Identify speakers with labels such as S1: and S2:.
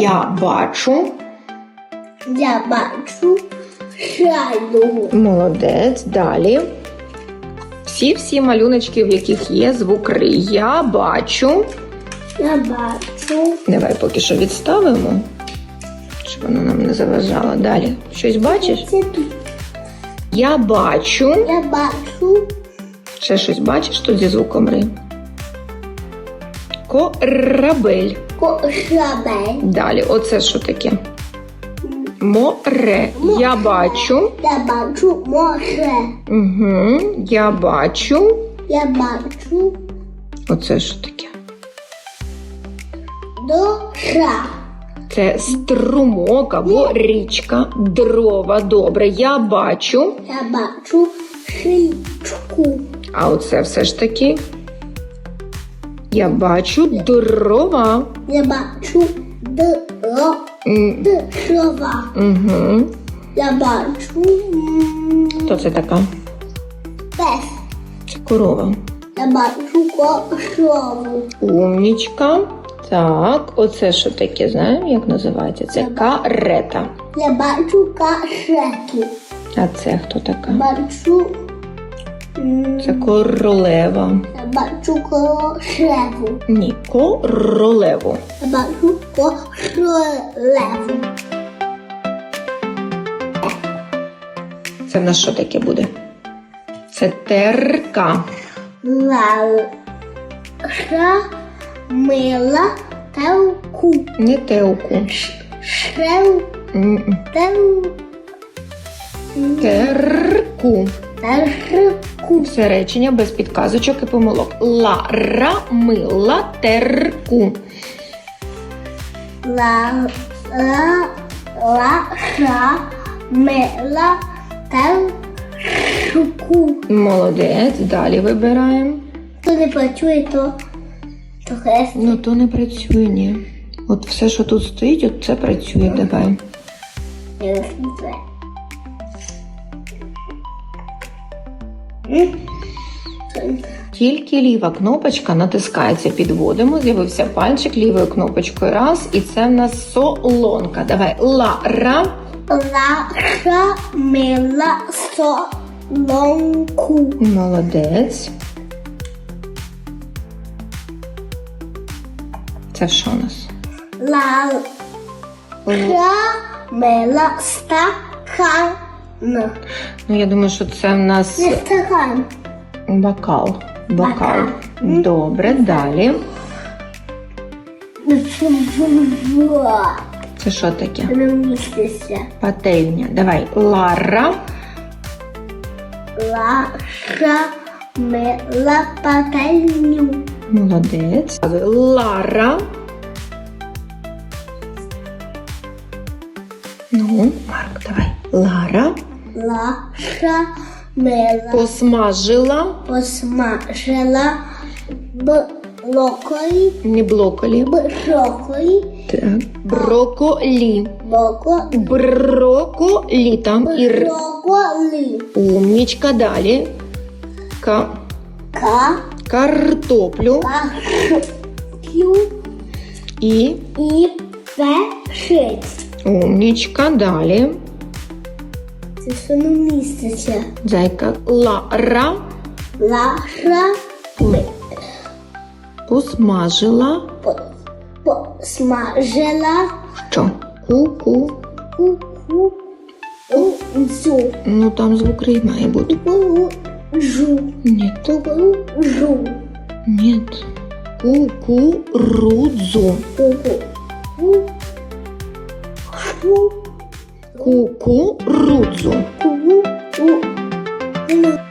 S1: Я бачу.
S2: Я бачу шайбу.
S1: Молодець. Далі. Всі-всі малюночки, в яких є звук Ри. Я бачу.
S2: Я бачу.
S1: Давай поки що відставимо, щоб воно нам не заважало. Далі. Щось бачиш?
S2: Це тут.
S1: Я бачу.
S2: Я бачу.
S1: Ще щось бачиш тут зі звуком Ри? Корабель.
S2: Кошабель.
S1: Далі, оце що таке? Море. Я бачу.
S2: Я бачу море.
S1: Угу. Я бачу.
S2: Я бачу
S1: Оце що таке?
S2: дора.
S1: Це струмок або річка, дрова. Добре, я бачу.
S2: Я бачу шичку.
S1: А оце все ж таки. Я бачу дрова.
S2: Я бачу дро. Дрова.
S1: Угу.
S2: Я бачу
S1: Хто це така?
S2: пес.
S1: Це корова.
S2: Я бачу корову.
S1: Умнічка. Так, оце що таке, знаємо, як називається? Це карета.
S2: Я бачу кашеки.
S1: А це хто така?
S2: Бачу.
S1: Це королева.
S2: Бачу корошеву.
S1: Ні, королеву.
S2: Бачу королеву.
S1: Це в нас що таке буде? Це терка.
S2: Лалша мила телку.
S1: Не теуку.
S2: Шрев тел.
S1: Терку.
S2: Терку.
S1: Все речення без підказочок і помилок. Лара мила терку.
S2: Ла ла лаша мила телку.
S1: Молодець. Далі вибираємо.
S2: Хто не працює, то, то хрест.
S1: Ну то не працює, ні. От все, що тут стоїть, от це працює. Давай.
S2: Не
S1: Тільки ліва кнопочка натискається, підводимо, з'явився пальчик лівою кнопочкою. Раз, і це в нас солонка. Давай. Лара.
S2: Лаша мила солонку.
S1: Молодець. Це що у нас?
S2: Лаша мила стакан.
S1: Ну, я думаю, що це в нас
S2: Не стакан.
S1: бокал. Бокал.
S2: Бокал.
S1: Добре, далі. Це що таке? Пательня. Давай. Лара.
S2: Лаша мила пательню.
S1: Молодець. Лара. Ну, Марк, давай. Лара
S2: Лаша мила
S1: посмажила
S2: посмажила блоколі,
S1: не блоколі.
S2: броколі,
S1: Так. Броколі.
S2: боко,
S1: Броколі. Там і р.
S2: броколі,
S1: Умнічка далі. Ка...
S2: ка,
S1: Картоплю
S2: кашю
S1: і
S2: і пешить.
S1: умнічка далі.
S2: Це не міститься.
S1: Зайка Лара
S2: Лаша ми
S1: посмажила.
S2: посмажила
S1: Що? Ку-ку.
S2: ку-ку зу.
S1: Ну там звук ри має бути.
S2: Жу.
S1: Ні.
S2: Жу.
S1: Ні. Кукурудзу.
S2: Ку-ку. Ку.
S1: Кукурудзу.
S2: Ку. Ку.